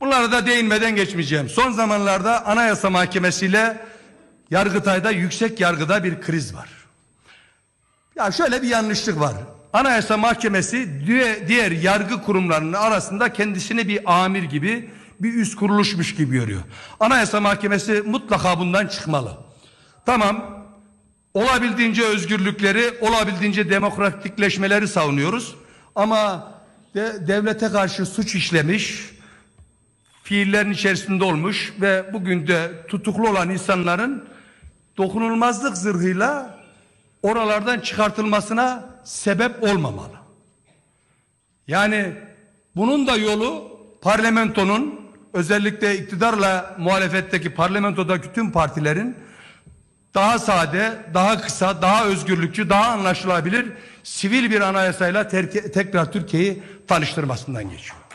Bunlara da değinmeden geçmeyeceğim. Son zamanlarda Anayasa Mahkemesi ile Yargıtay'da yüksek yargıda bir kriz var. Ya şöyle bir yanlışlık var. Anayasa Mahkemesi diğer, yargı kurumlarının arasında kendisini bir amir gibi bir üst kuruluşmuş gibi görüyor. Anayasa Mahkemesi mutlaka bundan çıkmalı. Tamam olabildiğince özgürlükleri, olabildiğince demokratikleşmeleri savunuyoruz. Ama de, devlete karşı suç işlemiş, fiillerin içerisinde olmuş ve bugün de tutuklu olan insanların dokunulmazlık zırhıyla oralardan çıkartılmasına sebep olmamalı. Yani bunun da yolu parlamentonun özellikle iktidarla muhalefetteki parlamentodaki tüm partilerin daha sade, daha kısa, daha özgürlükçü, daha anlaşılabilir sivil bir anayasayla tekrar Türkiye'yi tanıştırmasından geçiyor.